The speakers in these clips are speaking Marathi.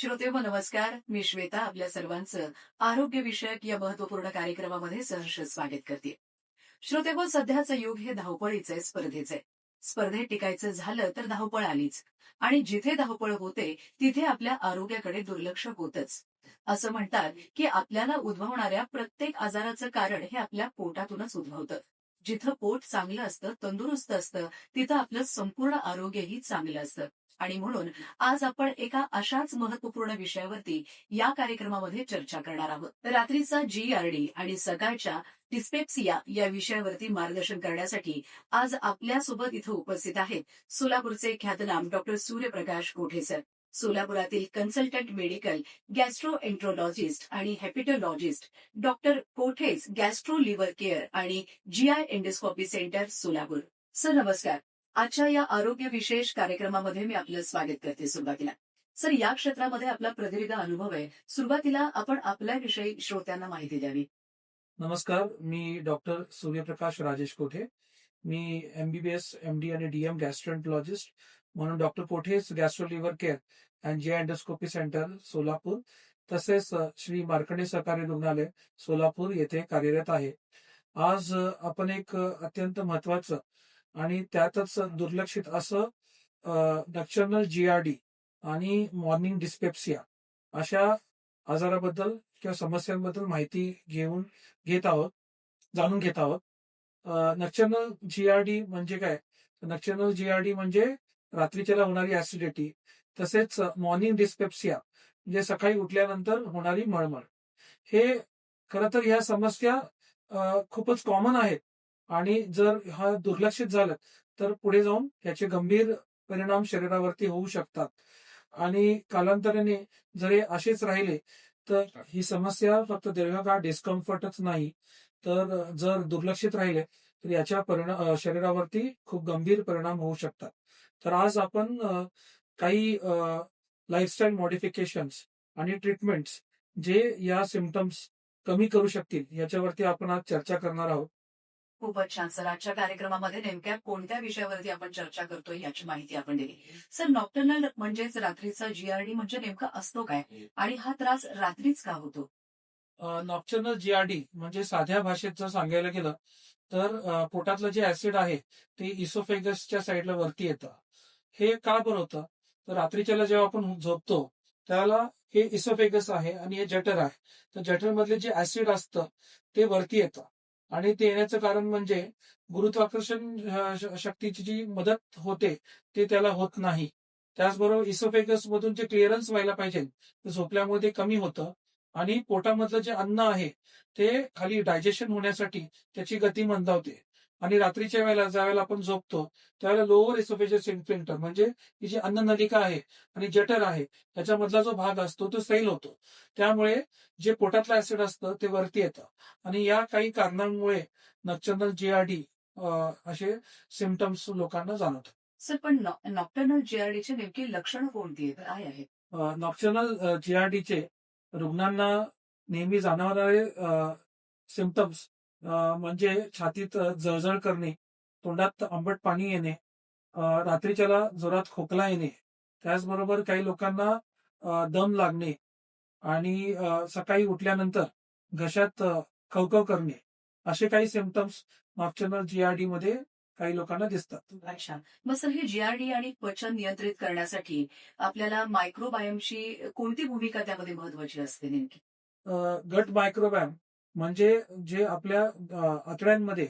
श्रोते हो, नमस्कार. मी श्वेता आपल्या सर्वांचं आरोग्यविषयक या महत्त्वपूर्ण कार्यक्रमामध्ये सहर्ष स्वागत करते. श्रोते हो, सध्याचं युग हे धावपळीचं आहे स्पर्धेचं. आहे स्पर्धेत टिकायचं झालं तर धावपळ आलीच. आणि जिथे धावपळ होते तिथे आपल्या आरोग्याकडे दुर्लक्ष होतच. असं म्हणतात की आपल्याला उद्भवणाऱ्या प्रत्येक आजाराचं कारण हे आपल्या पोटातूनच उद्भवतं. जिथं पोट चांगलं असतं तंदुरुस्त असतं तिथं आपलं संपूर्ण आरोग्यही चांगलं असतं. आणि म्हणून आज आपण एका अशाच महत्त्वपूर्ण विषयावरती या कार्यक्रमामध्ये चर्चा करणार आहोत. रात्रीचा जीआरडी आणि सकाळच्या डिस्पेप्सिया या विषयावरती मार्गदर्शन करण्यासाठी आज आपल्यासोबत इथं उपस्थित आहेत सोलापूरचे ख्यातनाम डॉक्टर सूर्यप्रकाश कोठे सर? सोलापुरातील कन्सल्टंट मेडिकल गॅस्ट्रो एन्ट्रोलॉजिस्ट आणि hepatologist doctor Kothe's gastro liver care आणि GI endoscopy centre Solapur. Sir नमस्कार. आजच्या या आरोग्य विशेष कार्यक्रमामध्ये मी आपलं स्वागत करते सुरुवातीला. सर या क्षेत्रामध्ये आपला प्रदीर्घ अनुभव आहे. सुरुवातीला आपण आपल्याविषयी श्रोत्यांना माहिती द्यावी. नमस्कार. मी डॉक्टर सूर्यप्रकाश राजेश कोठे. मी एमबीबीएस एमडी आणि डीएम गॅस्ट्रोएंटॉलॉजिस्ट म्हणून doctor Kothe's gastro liver care and G endoscopy centre Solapur. तसेच श्री मार्कंडे सहकारी रुग्णालय सोलापूर येथे कार्यरत आहे. आज आपण एक अत्यंत महत्वाचं आणि त्यातच दुर्लक्षित असं नक्चर्नल जीआरडी आणि मॉर्निंग डिस्पेप्सिया अशा आजाराबद्दल किंवा समस्यांबद्दल माहिती घेऊन घेत आहोत जाणून घेत आहोत. नक्चर्नल जीआरडी म्हणजे काय? नक्चर्नल जीआरडी म्हणजे रात्रीच्याला होणारी ऍसिडिटी तसेच मॉर्निंग डिस्पेप्सिया म्हणजे सकाळी उठल्यानंतर होणारी मळमळ. हे खर तर ह्या समस्या खूपच कॉमन आहेत. आणि जर हा दुर्लक्षित झालं तर पुढे जाऊन याचे गंभीर परिणाम शरीरावरती होऊ शकतात. आणि कालांतराने जर हे असेच राहिले तर ही समस्या फक्त दीर्घकाळ डिस्कम्फर्टच नाही. तर जर दुर्लक्षित राहिले तर याच्या परिणाम शरीरावरती खूप गंभीर परिणाम होऊ शकतात. तर आज आपण काही लाईफस्टाईल मॉडिफिकेशन्स आणि ट्रीटमेंट्स जे या सिमटम्स कमी करू शकतील याच्यावरती आपण आज चर्चा करणार आहोत. खूपच छान. सर आजच्या कार्यक्रमामध्ये नेमक्या कोणत्या विषयावरती आपण चर्चा करतोय याची माहिती आपण दिली. सर नॉक्टर्नल म्हणजेच रात्रीचा जीआरडी म्हणजे नेमका असतो काय? आणि हा त्रास रात्रीच का होतो? नॉक्चर्नल जीआरडी म्हणजे साध्या भाषेत जर सांगायला गेलं तर पोटातलं जे ऍसिड आहे ते इसोफेगसच्या साईडला वरती येतं. हे का बरं होतं? तर रात्रीच्याला जेव्हा आपण झोपतो त्याला हे इसोफेगस आहे आणि हे जठर आहे. तर जठर मधले जे ऍसिड असतं ते वरती येतं. आणि ते येण्याचं कारण म्हणजे गुरुत्वाकर्षण शक्तीची जी मदत होते ते त्याला होत नाही. त्याचबरोबर इसोफेगस मधून जे क्लिअरन्स व्हायला पाहिजे ते झोपल्यामुळे ते कमी होतं. आणि पोटामधलं जे अन्न आहे ते खाली डायजेशन होण्यासाठी त्याची गती मंदावते. आणि रात्रीच्या वेळेला ज्या वेळेला आपण झोपतो त्यावेळेला लोअर इसोफेजस इन्फ्लेंटर म्हणजे ही जी अन्न नलिका आहे आणि जठर आहे त्याच्यामधला जो भाग असतो तो सैल होतो. त्यामुळे जे पोटातलं ऍसिड असतं ते वरती येतं. आणि या काही कारणांमुळे नक्चर्नल जीआरडी असे सिमटम्स लोकांना जाणवतात. सर पण नॉक्टर्नल जीआरडीचे नेमकी लक्षणं कोणती काय आहेत? नॉक्चर्नल जीआरडीचे रुग्णांना नेहमी जाणवणारे सिमटम्स म्हणजे छातीत जळजळ करणे तोंडात आंबट पाणी येणे रात्रीच्याला जोरात खोकला येणे त्याचबरोबर काही लोकांना दम लागणे आणि सकाळी उठल्यानंतर घशात खवखव करणे असे काही सिमटम्स नॉक्चर्नल जीआरडी मध्ये काही लोकांना दिसतात. अच्छा मग सर हे जीआरडी आणि पचन नियंत्रित करण्यासाठी आपल्याला मायक्रोबायोमची कोणती भूमिका त्यामध्ये महत्वाची असते नेमकी? गट मायक्रोबॅम म्हणजे जे आपल्या आतड्यांमध्ये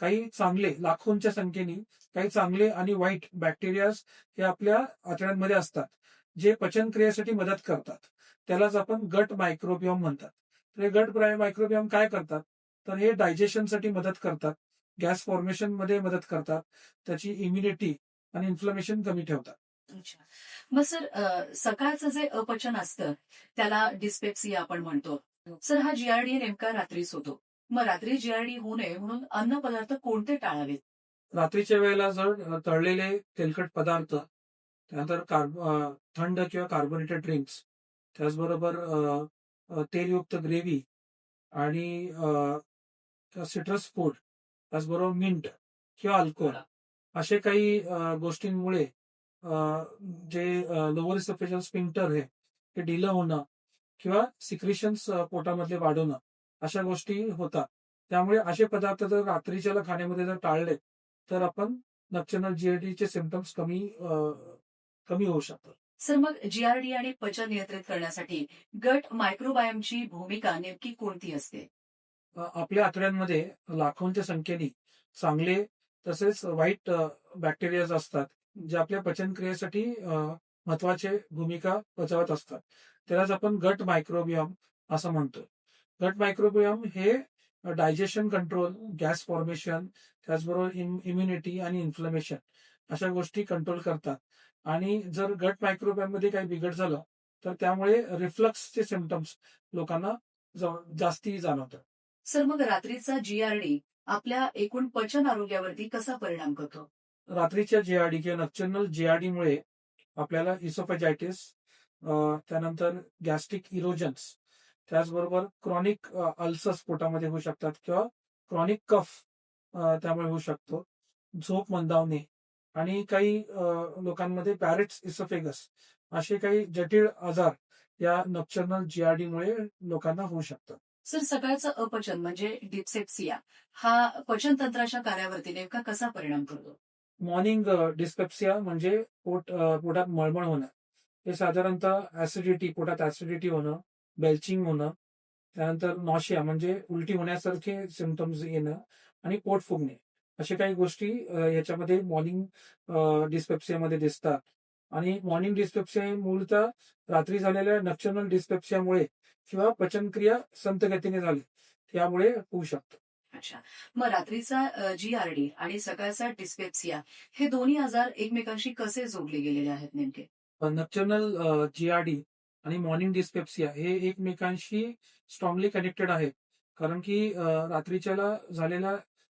काही चांगले लाखोंच्या संख्येने काही चांगले आणि वाईट बॅक्टेरियाज हे आपल्या आतड्यांमध्ये असतात जे पचन क्रियेसाठी मदत करतात. त्यालाच आपण गट मायक्रोबियम म्हणतात. तर हे गट मायक्रोबियम काय करतात? तर हे डायजेशनसाठी मदत करतात गॅस फॉर्मेशनमध्ये मदत करतात त्याची इम्युनिटी आणि इन्फ्लमेशन कमी ठेवतात. मग सर सकाळचं जे अपचन असतं त्याला डिस्पेप्सिया आपण म्हणतो. सर हा जीआरडी नेमका रात्रीच होतो मग रात्री जीआरडी होऊ नये म्हणून अन्न पदार्थ कोणते टाळावेत? रात्रीच्या वेळेला जर तळलेले तेलकट पदार्थ त्यानंतर कार्ब थंड किंवा कार्बोनेटेड ड्रिंक्स त्याचबरोबर तेलयुक्त ग्रेव्ही आणि सिट्रस फूड त्याचबरोबर मिंट किंवा अल्कोहोल असे काही गोष्टींमुळे जे लोअर सफेशन स्पिंटर हे हे डिलं होणं किंवा सिक्रिशन्स पोटामधले वाढवणं अशा गोष्टी होतात. त्यामुळे असे पदार्थ जर रात्रीच्याला खाण्यामध्ये जर टाळले तर आपण नक्चनल जीआरडीचे सिमटम्स कमी कमी होऊ शकतात. सर मग जीआरडी आणि पचन नियंत्रित करण्यासाठी गट मायक्रोबायोमची भूमिका नेमकी कोणती असते? आपल्या आतड्यांमध्ये लाखोंच्या संख्येने चांगले तसेच वाईट बॅक्टेरियाज असतात जे आपल्या पचनक्रियेसाठी महत्त्वाचे भूमिका बजावत असतात. त्यालाच आपण गट मायक्रोबियम असं म्हणतो गट मायक्रोबियम हे डायजेशन कंट्रोल गॅस फॉर्मेशन त्याचबरोबर इम्युनिटी आणि इन्फ्लमेशन अशा गोष्टी कंट्रोल करतात. आणि जर गट मायक्रोबियममध्ये काही बिघड झालं तर त्यामुळे रिफ्लक्सचे सिमटम्स लोकांना जास्ती जाणवतात. सर मग रात्रीचा जीआरडी आपल्या एकूण पचन आरोग्यावरती कसा परिणाम करतो? रात्रीच्या जेआरडी किंवा नक्चर्नल जेआरडी मुळे आपल्याला इसोफेजायटिस त्यानंतर गॅस्ट्रिक इरोजन्स. त्याचबरोबर क्रॉनिक अल्सर्स पोटामध्ये होऊ शकतात किंवा क्रॉनिक कफ त्यामुळे होऊ शकतो. झोप मंदावणे आणि काही लोकांमध्ये पॅरेट्स इसोफेगस असे काही जटिल आजार या नक्चर्नल जीआरडी मुळे लोकांना होऊ शकतात. सर सकाळचं अपचन म्हणजे डिप्सेप्सिया हा पचनतंत्राच्या कार्यावरती नेमका कसा परिणाम करतो? मॉर्निंग डिस्पेप्सिया म्हणजे पोट पोटात मळमळ होणं. हे साधारणतः ऍसिडिटी पोटात ऍसिडिटी होणं बेल्चिंग होणं त्यानंतर नॉशिया म्हणजे उलटी होण्यासारखे सिमटम्स येणं आणि पोट फुगणे. अशा काही गोष्टी याच्यामध्ये मॉर्निंग डिस्पेप्सियामध्ये दिसतात. आणि मॉर्निंग डिस्पेप्सिया हे मूलतः रात्री झालेल्या नक्षनल डिस्पेप्सियामुळे किंवा पचनक्रिया संत गतीने झाली त्यामुळे होऊ शकतं. अच्छा. मग रात्रीचा जीआरडी आणि सकाळचा डिस्पेप्सिया हे दोन्ही आजार एकमेकांशी कसे जोडले गेलेले आहेत नेमके? नक्चर्नल जीआरडी आणि मॉर्निंग डिस्पेप्सिया हे एकमेकांशी स्ट्रॉंगली कनेक्टेड आहेत. कारण की रात्रीच्याला झालेल्या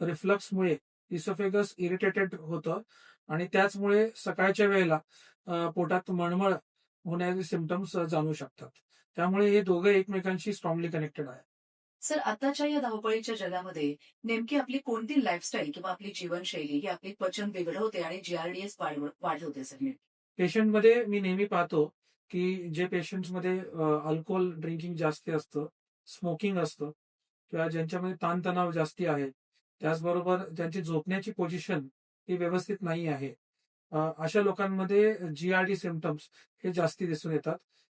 रिफ्लक्समुळे इसोफेगस इरिटेटेड होतं आणि त्याचमुळे सकाळच्या वेळेला पोटात मळमळ होण्याचे सिमटम्स जाणू शकतात. त्यामुळे हे दोघं एकमेकांशी स्ट्रॉंगली कनेक्टेड आहेत. सर आताच्या या धावपळीच्या जगामध्ये नेमकी आपली कोणती लाईफस्टाईल किंवा आपली जीवनशैली ही आपली पचन बिघडवते आणि जीआरडीएस वाढवते सर नेमकी? पेशंटमध्ये मी नेहमी पाहतो की जे पेशंटमध्ये अल्कोहोल ड्रिंकिंग जास्ती असतं स्मोकिंग असतं किंवा ज्यांच्यामध्ये ताणतणाव जास्ती आहे त्याचबरोबर ज्यांची झोपण्याची पोझिशन ही व्यवस्थित नाही आहे अशा लोकांमध्ये जीआरडी सिमटम्स हे जास्ती दिसून येतात.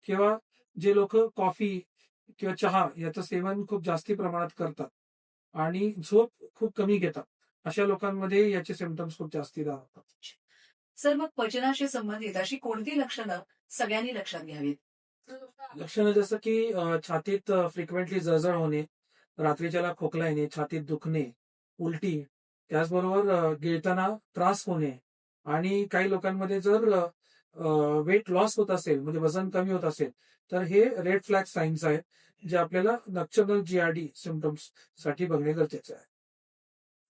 किंवा जे लोक कॉफी किंवा चहा याचं सेवन खूप जास्ती प्रमाणात करतात आणि झोप खूप कमी घेतात अशा लोकांमध्ये याचे सिमटम्स खूप जास्ती राहतात सर मग पचनाशी संबंधित अशी कोणती लक्षणं सगळ्यांनी लक्षात घ्यावीत? लक्षणं जसं की छातीत फ्रिक्वेंटली जळजळ होणे रात्रीच्याला खोकला येणे छातीत दुखणे उलटी त्याचबरोबर गिळताना त्रास होणे आणि काही लोकांमध्ये जर वेट लॉस होत असेल म्हणजे वजन कमी होत असेल तर हे रेड फ्लॅग साईन्स आहेत जे आपल्याला नक्चरनल जीआरडी सिमटम्ससाठी बघणे गरजेचे आहे.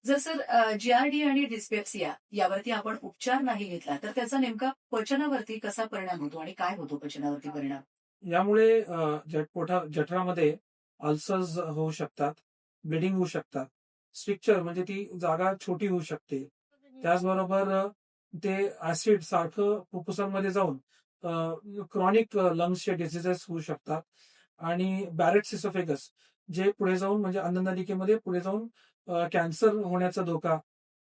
जसं जीआरडी आणि डिस्पेप्सिया यावरती आपण उपचार नाही घेतला तर त्याचा नेमका पचनावरती कसा परिणाम होतो आणि काय होतो पचनावरती परिणाम? यामुळे जठरामध्ये अल्सर्स होऊ शकतात ब्लिडिंग होऊ शकतात स्ट्रिक्चर म्हणजे ती जागा छोटी होऊ शकते. त्याचबरोबर ते ऍसिड सारखं फुफ्फुसांमध्ये जाऊन क्रॉनिक लंग्सचे डिसिजेस होऊ शकतात आणि बॅरेट सिसोफेगस जे पुढे जाऊन म्हणजे अन्ननलिकेमध्ये पुढे जाऊन कॅन्सर होण्याचा धोका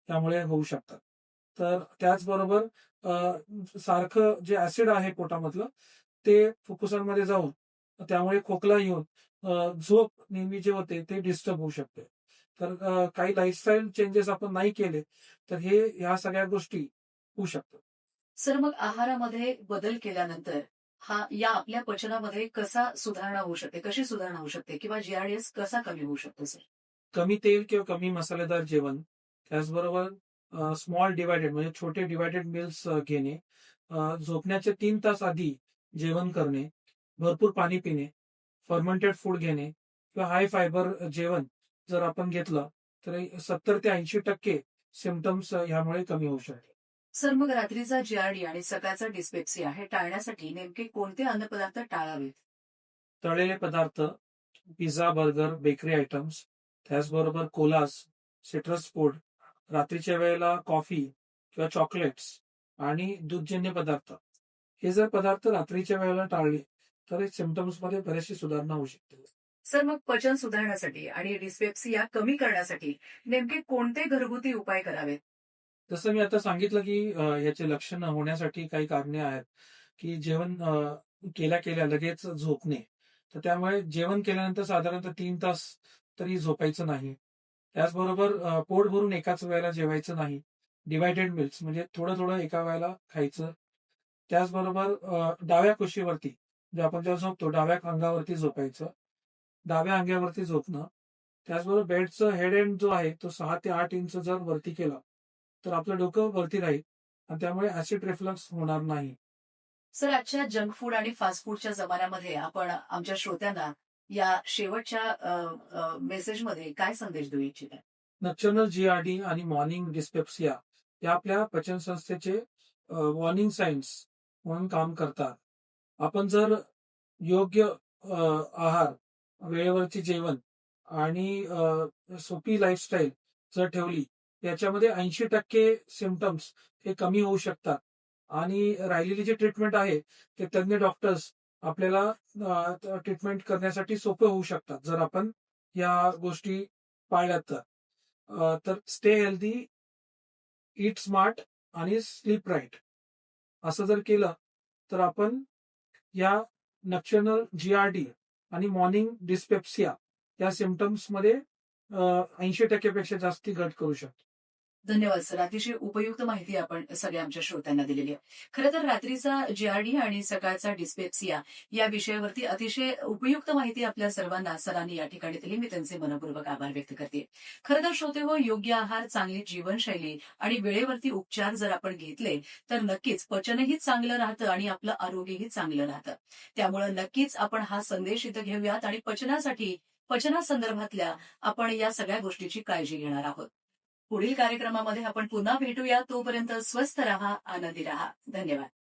त्यामुळे होऊ शकतात. तर त्याचबरोबर सारखं जे ऍसिड आहे पोटामधलं ते फुफ्फुसांमध्ये जाऊन त्यामुळे खोकला येऊन झोप नेहमी जे होते ते डिस्टर्ब होऊ शकते. तर काही लाईफस्टाईल चेंजेस आपण नाही केले तर हे ह्या सगळ्या गोष्टी होऊ शकतात. सर मग आहारामध्ये बदल केल्यानंतर हा या आपल्या पचनामध्ये कसा सुधारणा होऊ शकते? कशी सुधारणा होऊ शकते? किंवा जीआरडीएस कसा कमी होऊ शकतो सर? कमी तेल किंवा कमी मसालेदार जेवण त्याचबरोबर स्मॉल डिवायडेड म्हणजे छोटे डिवायडेड मिल्स घेणे झोपण्याचे झोपण्याच्या तीन तास आधी जेवण करणे भरपूर पाणी पिणे फर्मेंटेड फूड घेणे किंवा हाय फायबर जेवण जर आपण घेतलं तर सत्तर ते ऐंशी टक्के सिमटम्स ह्यामुळे कमी होऊ शकते. सर मग रात्रीचा जीआरडी आणि सकाळचा डिस्पेप्सिया हे टाळण्यासाठी नेमके कोणते अन्नपदार्थ टाळावेत? तळलेले पदार्थ पिझ्झा बर्गर बेकरी आयटम्स त्याचबरोबर कोलास सिट्रस फूड रात्रीच्या वेळेला कॉफी किंवा चॉकलेट्स आणि दूधजन्य पदार्थ. हे जर पदार्थ रात्रीच्या वेळेला टाळले तर सिमटम्समध्ये बरेचशी सुधारणा होऊ शकते. सर मग पचन सुधारण्यासाठी आणि डिस्पेप्सिया कमी करण्यासाठी नेमके कोणते घरगुती उपाय करावेत? जसं मी आता सांगितलं की याचे लक्षण होण्यासाठी काही कारणे आहेत की जेवण केल्या केल्या लगेच झोपणे तर त्यामुळे जेवण केल्यानंतर साधारणतः तीन तास तरी झोपायचं नाही. त्याचबरोबर पोट भरून एकाच वेळेला जेवायचं नाही. डिवायडेड मिल्स म्हणजे थोडं थोडं एका वेळेला खायचं. त्याचबरोबर डाव्या कुशीवरती जे आपण जेव्हा झोपतो डाव्या अंगावरती झोपायचं. डाव्या अंगावरती झोपणं. त्याचबरोबर बेडचं हेड एंड जो आहे तो सहा ते आठ इंच जर वरती केला तर आपलं डोकं वरती राहील आणि त्यामुळे ऍसिड रिफ्लक्स होणार नाही. सर आजच्या जंक फूड आणि फास्ट फूडच्या जमान्यामध्ये आपण आमच्या श्रोत्यांना या शेवटच्या मेसेजमध्ये काय संदेश देऊ इच्छिता? नक्चरनल जीआरडी आणि मॉर्निंग डिस्पेप्सिया या आपल्या पचन संस्थेचे वॉर्निंग सायन्स म्हणून काम करतात. आपण जर योग्य आहार वेळेवरची जेवण आणि सोपी लाईफस्टाईल जर ठेवली याच्यामध्ये ऐंशी टक्के सिमटम्स हे कमी होऊ शकतात. आणि राहिलेली जी ट्रीटमेंट आहे ते तज्ज्ञ डॉक्टर्स आपल्याला ट्रीटमेंट करण्यासाठी सोपे होऊ शकतात जर आपण या गोष्टी पाळल्यात तर. तर स्टे हेल्दी इट स्मार्ट आणि स्लीप राईट असं जर केलं तर आपण या नक्षनल जीआरडी आणि मॉर्निंग डिस्पेप्सिया या सिमटम्समध्ये ऐंशी टक्केपेक्षा जास्ती घट करू शकतो. धन्यवाद सर. अतिशय उपयुक्त माहिती आपण सगळ्या आमच्या श्रोत्यांना दिलेली आहे. खरं तर रात्रीचा जीआरडी आणि सकाळचा डिस्पेप्सिया या विषयावरती अतिशय उपयुक्त माहिती आपल्या सर्वांना सरांनी या ठिकाणी दिली. मी त्यांचे मनपूर्वक आभार व्यक्त करते. खरं तर श्रोते हो योग्य आहार चांगली जीवनशैली आणि वेळेवरती उपचार जर आपण घेतले तर नक्कीच पचनही चांगलं राहतं आणि आपलं आरोग्यही चांगलं राहतं. त्यामुळे नक्कीच आपण हा संदेश इथं घेऊयात आणि पचनासाठी पचनासंदर्भातल्या आपण या सगळ्या गोष्टीची काळजी घेणार आहोत. पुढील कार्यक्रमामध्ये आपण पुन्हा भेटूया. तोपर्यंत स्वस्थ रहा आनंदी रहा. धन्यवाद.